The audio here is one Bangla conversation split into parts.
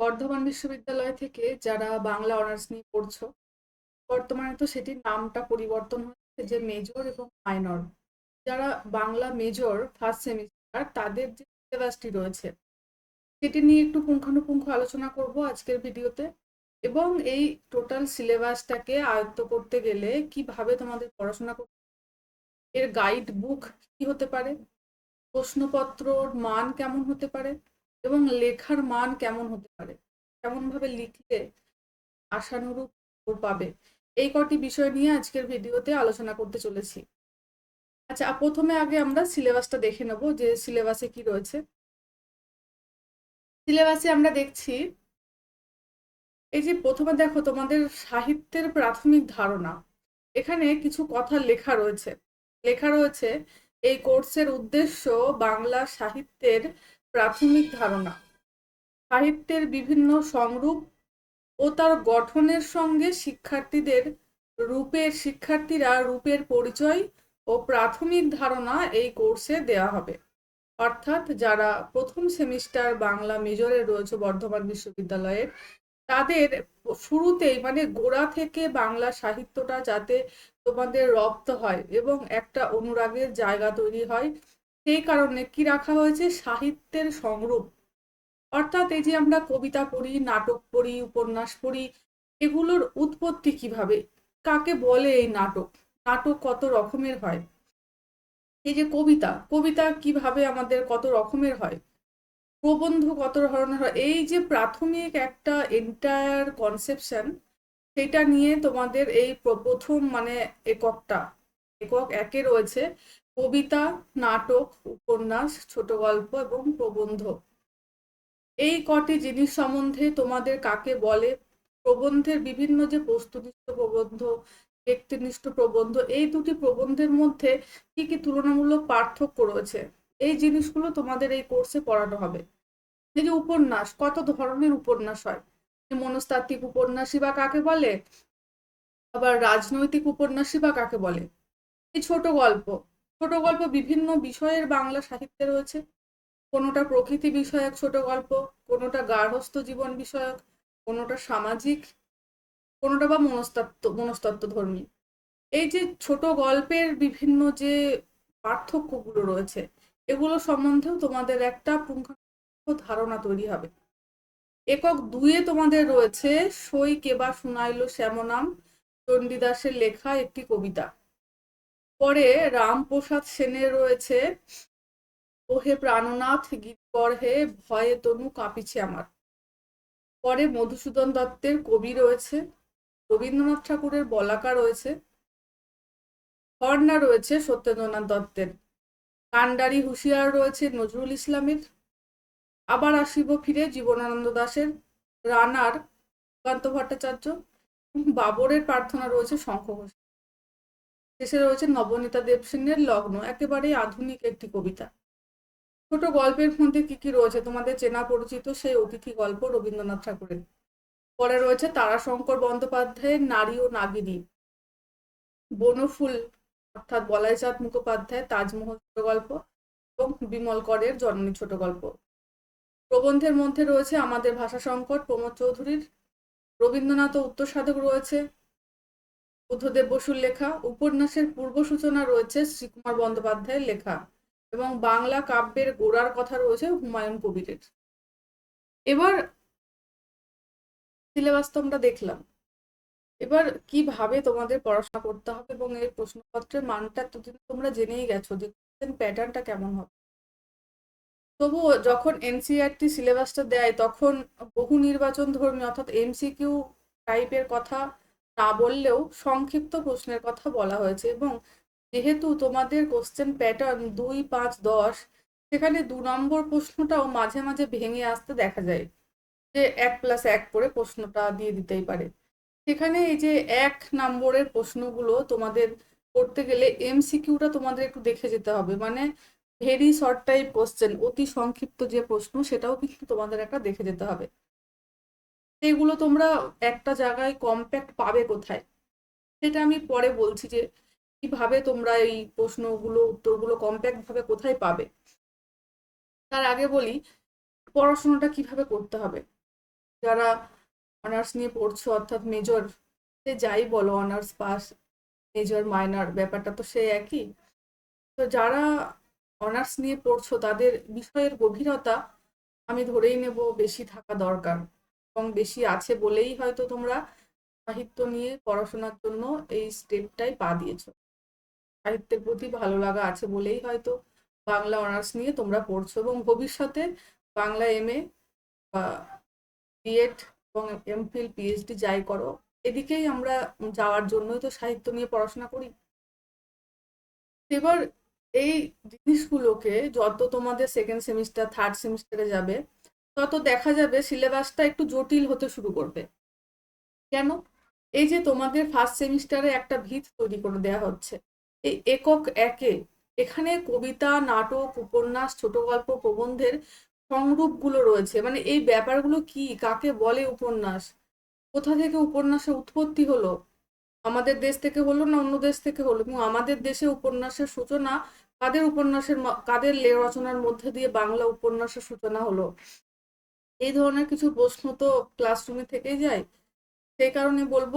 বর্ধমান বিশ্ববিদ্যালয় থেকে যারা বাংলা অনার্স নিয়ে পড়ছো, বর্তমানে তো সেটির নামটা পরিবর্তন হচ্ছে যে মেজর এবং মাইনর। যারা বাংলা মেজর ফার্স্ট সেমিস্টার তাদের যে সিলেবাসটি রয়েছে, সেটি নিয়ে একটু পুঙ্খানুপুঙ্খ আলোচনা করব আজকের ভিডিওতে। এবং এই টোটাল সিলেবাসটাকে আয়ত্ত করতে গেলে কীভাবে তোমাদের পড়াশোনা করতে এর গাইড বুক কি হতে পারে, প্রশ্নপত্রর মান কেমন হতে পারে এবং লেখার মান কেমন হতে পারে? কেমনভাবে লিখলে আশানুরূপ পাবে? এই কটি বিষয় নিয়ে আজকের ভিডিওতে আলোচনা করতে চলেছি। আচ্ছা প্রথমে আগে আমরা সিলেবাসটা দেখে নেব যে সিলেবাসে কি রয়েছে। সিলেবাসে আমরা দেখছি, এই যে প্রথমে দেখো তোমাদের সাহিত্যের প্রাথমিক ধারণা। এখানে কিছু কথা লেখা রয়েছে। লেখা রয়েছে, এই কোর্সের উদ্দেশ্য বাংলা সাহিত্যের প্রাথমিক ধারণা। সাহিত্যের বিভিন্ন সংরূপ ও তার গঠনের সঙ্গে শিক্ষার্থীদের রূপের শিক্ষার্থীরা রূপের পরিচয় ও প্রাথমিক ধারণা এই কোর্সে দেওয়া হবে। অর্থাৎ যারা প্রথম সেমিস্টার বাংলা মেজরে রয়েছে বর্ধমান বিশ্ববিদ্যালয়ের, তাদের শুরুতেই মানে গোড়া থেকে বাংলা সাহিত্যটা যাতে তোমাদের রপ্ত হয় এবং একটা অনুরাগের জায়গা তৈরি হয় সেই কারণে কি রাখা হয়েছে? সাহিত্যের সংরূপ। অর্থাৎ এই যে আমরা কবিতা পড়ি, নাটক পড়ি, উপন্যাস পড়ি, এগুলোর উৎপত্তি কীভাবে? কাকে বলে এই নাটক? নাটক কত রকমের হয়? এই যে কবিতা কবিতা কীভাবে আমাদের কত রকমের হয়? প্রবন্ধ কত ধরনের হয়? এই যে প্রাথমিক একটা এন্টায়ার কনসেপশন সেটা নিয়ে তোমাদের এই প্রথম মানে এককটা একক একে রয়েছে কবিতা, নাটক, উপন্যাস, ছোট গল্প এবং প্রবন্ধ। এই কটি জিনিস সম্বন্ধে তোমাদের কাকে বলে? প্রবন্ধের বিভিন্ন যে বস্তুনিষ্ঠ প্রবন্ধ, ব্যক্তিনিষ্ঠ প্রবন্ধ, এই দুটি প্রবন্ধের মধ্যে কি কি তুলনামূলক পার্থক্য রয়েছে? এই জিনিসগুলো তোমাদের এই কোর্সে পড়ানো হবে। এই যে উপন্যাস, কত ধরনের উপন্যাস হয়? মনস্তাত্ত্বিক উপন্যাসী বা কাকে বলে? আবার রাজনৈতিক উপন্যাসী বা কাকে বলে? ছোট গল্প। ছোট গল্প বিভিন্ন বিষয়ের বাংলা সাহিত্যে রয়েছে। কোনোটা প্রকৃতি বিষয়ক ছোট গল্প, কোনোটা গার্হস্থ্য জীবন বিষয়ক, কোনোটা সামাজিক, কোনোটা বা মনস্তত্ত্ব মনস্তত্ত্ব ধর্মী। এই যে ছোট গল্পের বিভিন্ন যে পার্থক্যগুলো রয়েছে, এগুলো সম্বন্ধেও তোমাদের একটা পুঙ্খানুপুঙ্খ ধারণা তৈরি হবে। একক দুয়ে তোমাদের রয়েছে সই কেবা শুনাইল শ্যামনাম চণ্ডীদাসের লেখা একটি কবিতা। পরে রামপ্রসাদ সেনের রয়েছে, ওহে প্রাণনাথ গিরিবর হে, ভয়ে তনু কাঁপিছে আমার। পরে মধুসূদন দত্তের কবি রয়েছে, রবীন্দ্রনাথ ঠাকুরের বলাকা রয়েছে হর্না রয়েছে সত্যেন্দ্রনাথ দত্তের, কান্ডারি হুঁশিয়ার রয়েছে নজরুল ইসলামের। আবার আসিব ফিরে জীবনানন্দ দাসের রানার সুকান্ত ভট্টাচার্য, বাবরের প্রার্থনা রয়েছে শঙ্খ ঘোষ শেষে রয়েছে নবনীতা দেবসেনের লগ্ন, একেবারেই আধুনিক একটি কবিতা। ছোট গল্পের মধ্যে কি কি রয়েছে তোমাদের চেনা পরিচিত সেই অতিথি গল্প রবীন্দ্রনাথ ঠাকুরের। পরে রয়েছে তারাশঙ্কর বন্দ্যোপাধ্যায়ের নারী ও নাগিনী। বনফুল, অর্থাৎ বলাইচাঁদ মুখোপাধ্যায় তাজমহল ছোট গল্প এবং বিমল করের জননী ছোট গল্প। প্রবন্ধের মধ্যে রয়েছে আমাদের ভাষা সংকট প্রমোদ চৌধুরীর, রবীন্দ্রনাথ উত্তর সাধক রয়েছে বুদ্ধদেব বসুর লেখা, উপন্যাসের পূর্ব সূচনা রয়েছে শ্রীকুমার বন্দ্যোপাধ্যায়ের লেখা এবং বাংলা কাব্যের গোড়ার কথা রয়েছে হুমায়ুন কবিরের। এবার সিলেবাস তো আমরা দেখলাম। এবার কীভাবে তোমাদের পড়াশোনা করতে হবে এবং এই প্রশ্নপত্রের মানটা এতদিন তোমরা জেনেই গেছো যে প্যাটার্নটা কেমন হবে। তবুও যখন এনসিআরটি সিলেবাসটা দেয়, তখন বহু নির্বাচন ধর্মী অর্থাৎ এমসিকিউ টাইপের কথা না বললেও সংক্ষিপ্ত প্রশ্নের কথা বলা হয়েছে এবং যেহেতু তোমাদের কোশ্চেন প্যাটার্ন দুই পাঁচ দশ, সেখানে দু নম্বর প্রশ্নটাও মাঝে মাঝে ভেঙে আসতে দেখা যায় যে এক প্লাস এক করে প্রশ্নটা দিয়ে দিতেই পারে। সেখানে এই যে এক নম্বরের প্রশ্নগুলো তোমাদের করতে গেলে এমসিকিউটা তোমাদের একটু দেখে যেতে হবে। মানে ভেরি শর্ট টাইপ কোশ্চেন অতি সংক্ষিপ্ত যে প্রশ্ন, সেটাও কিন্তু তোমাদের একটা দেখে যেতে হবে। সেগুলো তোমরা একটা জায়গায় কম্প্যাক্ট পাবে কোথায়? সেটা আমি পরে বলছি যে কীভাবে তোমরা এই প্রশ্নগুলো, উত্তরগুলো কম্প্যাক্ট ভাবে কোথায় পাবে? তার আগে বলি, পড়াশোনাটা কীভাবে করতে হবে? যারা অনার্স নিয়ে পড়ছো, অর্থাৎ মেজর সে যাই বলো, অনার্স পাস মেজর মাইনর ব্যাপারটা তো সে একই। তো যারা অনার্স নিয়ে পড়ছো, তাদের বিষয়ের গভীরতা আমি ধরেই নেব, বেশি থাকা দরকার। এবং বেশি আছে বলেই হয়তো তোমরা সাহিত্য নিয়ে পড়াশোনার জন্য এই স্টেপটাই পা দিয়েছ। সাহিত্যের প্রতি ভালো লাগা আছে বলেই হয়তো বাংলা অনার্স নিয়ে তোমরা পড়ছো এবং ভবিষ্যতে বাংলা এমএ বা বিএড এবং এমফিল পিএইচডি যাই করো, এদিকেই আমরা যাওয়ার জন্যই তো সাহিত্য নিয়ে পড়াশোনা করি। এবার এই জিনিসগুলোকে যত তোমাদের সেকেন্ড সেমিস্টার থার্ড সেমিস্টারে যাবে তত দেখা যাবে সিলেবাসটা একটু জটিল হতে শুরু করবে। কেন? এই যে তোমাদের ফার্স্ট সেমিস্টারে একটা ভিত তৈরি করে দেওয়া হচ্ছে। এই একক একে এখানে কবিতা, নাটক, উপন্যাস, ছোট গল্প, প্রবন্ধের সংরূপগুলো রয়েছে। মানে এই ব্যাপারগুলো কি? কাকে বলে উপন্যাস? কোথা থেকে উপন্যাসের উৎপত্তি হলো? আমাদের দেশ থেকে হলো না অন্য দেশ থেকে হলো? এবং আমাদের দেশে উপন্যাসের সূচনা কাদের উপন্যাসের কাদের রচনার মধ্যে দিয়ে বাংলা উপন্যাসের সূচনা হলো? এই ধরনের কিছু প্রশ্ন তো ক্লাসরুমে থেকেই যায়। সেই কারণে বলব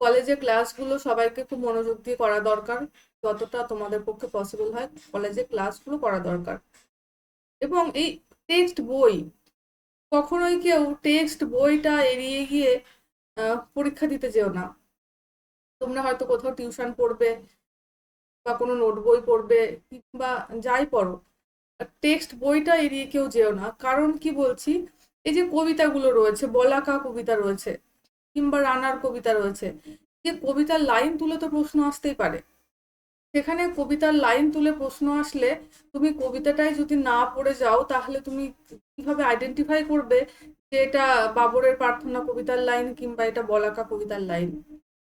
কলেজে ক্লাসগুলো সবাইকে খুব মনোযোগ দিয়ে করা দরকার, যতটা তোমাদের পক্ষে পসিবল হয় কলেজে ক্লাসগুলো করা দরকার। এবং এই টেক্সট বই, কখনোই কেউ টেক্সট বইটা এড়িয়ে গিয়ে পরীক্ষা দিতে যেও না। তোমরা হয়তো কোথাও টিউশন পড়বে বা কোনো নোট বই পড়বে কিংবা যাই পড়ো টেক্সট বইটা এড়িয়ে কেউ যেও না। কারণ কি বলছি এই যে কবিতাগুলো রয়েছে, বলাকা কবিতা রয়েছে, কিংবা রানার কবিতা রয়েছে যে কবিতার লাইন তুলে তো প্রশ্ন আসতেই পারে। সেখানে কবিতার লাইন তুলে প্রশ্ন আসলে তুমি কবিতাটাই যদি না পড়ে যাও, তাহলে তুমি কীভাবে আইডেন্টিফাই করবে যে এটা বাবরের প্রার্থনা কবিতার লাইন কিংবা এটা বলাকা কবিতার লাইন?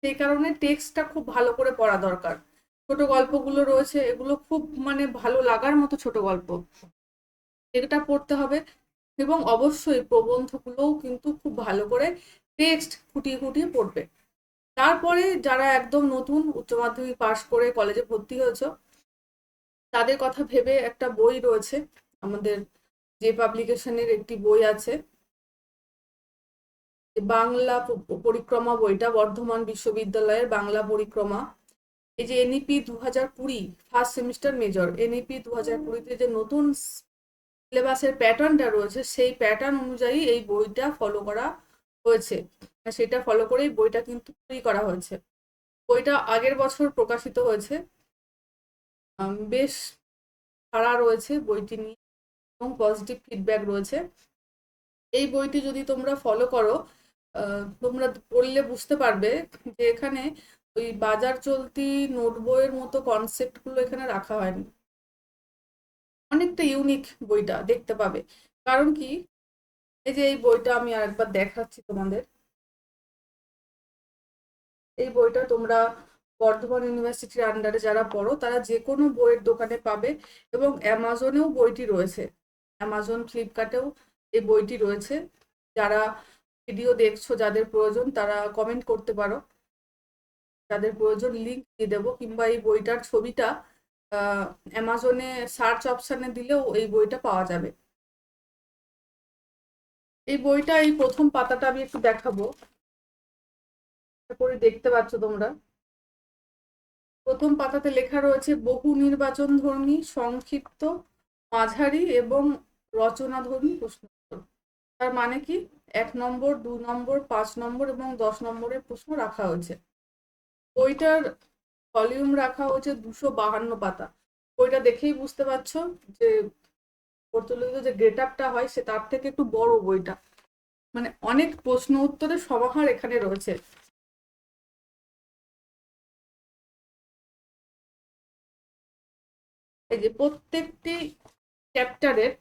সেই কারণে টেক্সটটা খুব ভালো করে পড়া দরকার। ছোট গল্পগুলো রয়েছে, এগুলো খুব মানে ভালো লাগার মতো ছোট গল্প। এটা পড়তে হবে। এবং অবশ্যই প্রবন্ধগুলোও কিন্তু খুব ভালো করে টেক্সট ফুটিয়ে ফুটিয়ে পড়বে। তারপরে যারা একদম নতুন উচ্চ মাধ্যমিক পাশ করে কলেজে ভর্তি হয়েছে, তাদের কথা ভেবে একটা বই রয়েছে, আমাদের যে পাবলিকেশনের একটি বই আছে। বাংলা পরিক্রমা বইটা বর্ধমান বিশ্ববিদ্যালয়ের বাংলা পরিক্রমা। এই যে এনইপি দু হাজার কুড়ি ফার্স্ট সেমিস্টার মেজর এনইপি দু হাজার কুড়িতে যে নতুন সিলেবাসের প্যাটার্নটা রয়েছে, সেই প্যাটার্ন অনুযায়ী এই বইটা ফলো করা হয়েছে। সেটা ফলো করেই বইটা কিন্তু তৈরি করা হয়েছে। বইটা আগের বছর প্রকাশিত হয়েছে। বেশ সাড়া রয়েছে বইটি নিয়ে এবং পজিটিভ ফিডব্যাক রয়েছে। এই বইটি যদি তোমরা ফলো করো তোমরা পড়লে বুঝতে পারবে যে এখানে ওই বাজার চলতি নোট বইয়ের মতো কনসেপ্টগুলো এখানে রাখা হয়নি। অনেকটা ইউনিক বইটা দেখতে পাবে। কারণ কি? এই যে এই বইটা আমি আরেকবার দেখাচ্ছি তোমাদের। এই বইটা তোমরা বর্ধমান ইউনিভার্সিটির আন্ডারে যারা পড়ো, তারা যে কোনো বইয়ের দোকানে পাবে এবং অ্যামাজনেও বইটি রয়েছে। অ্যামাজন ফ্লিপকার্টেও এই বইটি রয়েছে। যারা ভিডিও দেখছ, যাদের প্রয়োজন, তারা কমেন্ট করতে পারো। যাদের প্রয়োজন লিঙ্ক দিয়ে দেবো। কিংবা এই বইটার ছবিটা অ্যামাজনে সার্চ অপশানে দিলেও এই বইটা পাওয়া যাবে। এই বইটা, এই প্রথম পাতাটা আমি একটু দেখাবো। করি দেখতে পাচ্ছ তোমরা। প্রথম পাতাতে লেখা রয়েছে, বহু নির্বাচন ধর্মী, সংক্ষিপ্ত, মাঝারি এবং রচনাধর্মী প্রশ্ন। তার মানে কি? এক নম্বর, দু নম্বর, পাঁচ নম্বর এবং দশ নম্বরের প্রশ্ন রাখা হয়েছে। বইটার ভলিউম রাখা হয়েছে দুশো বাহান্ন পাতা। বইটা দেখেই বুঝতে পারছ যে প্রচলিত যে গেট আপটা হয়, সে তার থেকে একটু বড় বইটা। মানে অনেক প্রশ্ন উত্তরের সমাহার এখানে রয়েছে। এই যে প্রত্যেকটি চ্যাপ্টারের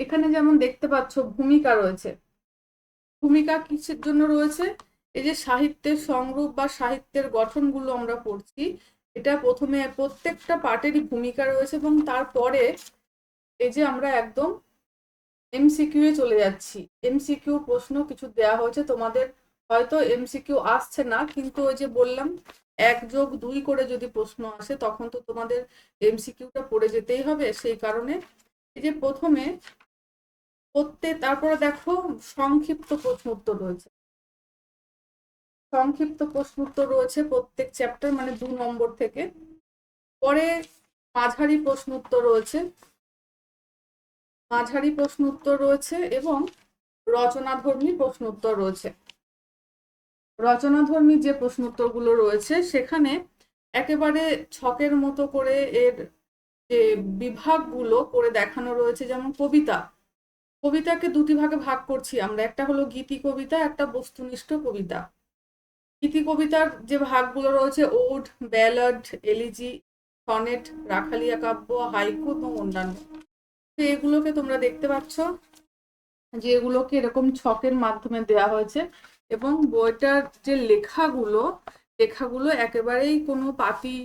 এখানে যেমন দেখতে পাচ্ছ ভূমিকা রয়েছে। ভূমিকা কিসের জন্য রয়েছে? এই যে সাহিত্যের সংরূপ বা সাহিত্যের গঠনগুলো আমরা পড়ছি, এটা প্রথমে প্রত্যেকটা পার্টেরই ভূমিকা রয়েছে এবং তারপরে এই যে আমরা একদম এমসিকিউ এ চলে যাচ্ছি। এমসিকিউ প্রশ্ন কিছু দেওয়া হয়েছে, তোমাদের হয়তো এমসিকিউ আসছে না, কিন্তু ওই যে বললাম, এক যোগ দুই করে যদি প্রশ্ন আসে, তখন তো তোমাদের এমসিকিউটা পড়ে যেতেই হবে। সেই কারণে এই যে প্রথমে, প্রত্যেক, তারপরে দেখো সংক্ষিপ্ত প্রশ্ন উত্তর রয়েছে। সংক্ষিপ্ত প্রশ্ন উত্তর রয়েছে প্রত্যেক চ্যাপ্টার মানে দু নম্বর থেকে। পরে মাঝারি প্রশ্ন উত্তর রয়েছে। মাঝারি প্রশ্ন উত্তর রয়েছে এবং রচনাধর্মী প্রশ্ন উত্তর রয়েছে। রচনাধর্মী যে প্রশ্ন উত্তরগুলো রয়েছে, সেখানে একেবারে ছকের মতো করে এর যে বিভাগগুলো করে দেখানো রয়েছে, যেমন কবিতা। কবিতাকে দুটি ভাগে ভাগ করছি আমরা। একটা হলো গীতি কবিতা, একটা বস্তুনিষ্ঠ কবিতা। গীতি কবিতার যে ভাগগুলো রয়েছে, ওড, ব্যালাড, এলিজি, সনেট, রাখালিয়া কাব্য, হাইকু এবং অন্যান্য। তো এগুলোকে তোমরা দেখতে পাচ্ছ, যে এগুলোকে এরকম ছকের মাধ্যমে দেওয়া হয়েছে এবং বইটার যে লেখাগুলো লেখাগুলো একেবারেই কোনো পাতি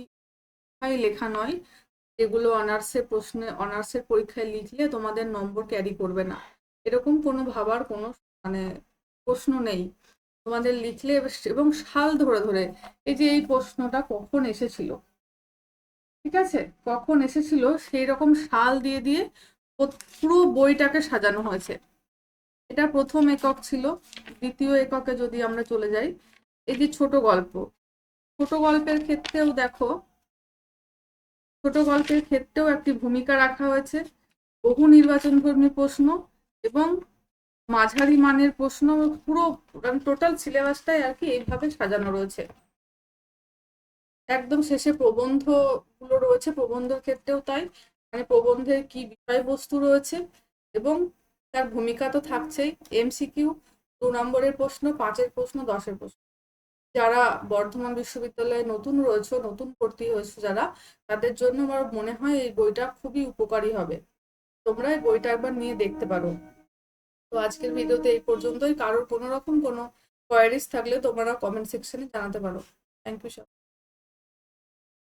লেখা নয়। এগুলো অনার্সের প্রশ্নে, অনার্সের পরীক্ষায় লিখলে তোমাদের নম্বর ক্যারি করবে না। এরকম কোনো ভাবার কোনো মানে প্রশ্ন নেই। তোমাদের লিখলে এবং সাল ধরে ধরে, এই যে এই প্রশ্নটা কখন এসেছিল? ঠিক আছে? কখন এসেছিল? সেই রকম সাল দিয়ে দিয়ে পুরো বইটাকে সাজানো হয়েছে। এটা প্রথম একক ছিল। দ্বিতীয় এককে যদি আমরা চলে যাই, এই যে ছোট গল্প। ছোট গল্পের ক্ষেত্রেও দেখো, ছোট গল্পের ক্ষেত্রেও একটি ভূমিকা রাখা হয়েছে। বহু নির্বাচনধর্মী প্রশ্ন এবং মাঝারি মানের প্রশ্ন পুরো টোটাল সিলেবাসটাই আর কি এইভাবে সাজানো রয়েছে। একদম শেষে প্রবন্ধগুলো রয়েছে প্রবন্ধের ক্ষেত্রেও তাই। মানে প্রবন্ধের কি বিষয়বস্তু রয়েছে এবং তার ভূমিকা তো থাকছেই। এমসিকিউ দু নম্বরের প্রশ্ন, পাঁচের প্রশ্ন, দশের প্রশ্ন। যারা বর্ধমান বিশ্ববিদ্যালয়ে নতুন রয়েছে, নতুন ভর্তি হয়েছে যারা, তাদের জন্য আমার মনে হয় এই বইটা খুবই উপকারী হবে। তোমরা এই বইটা একবার নিয়ে দেখতে পারো। তো আজকের ভিডিওতে এই পর্যন্তই। কারোর কোনো রকম কোনো কোয়ারিজ থাকলে তোমরা কমেন্ট সেকশনে জানাতে পারো। থ্যাংক ইউ সব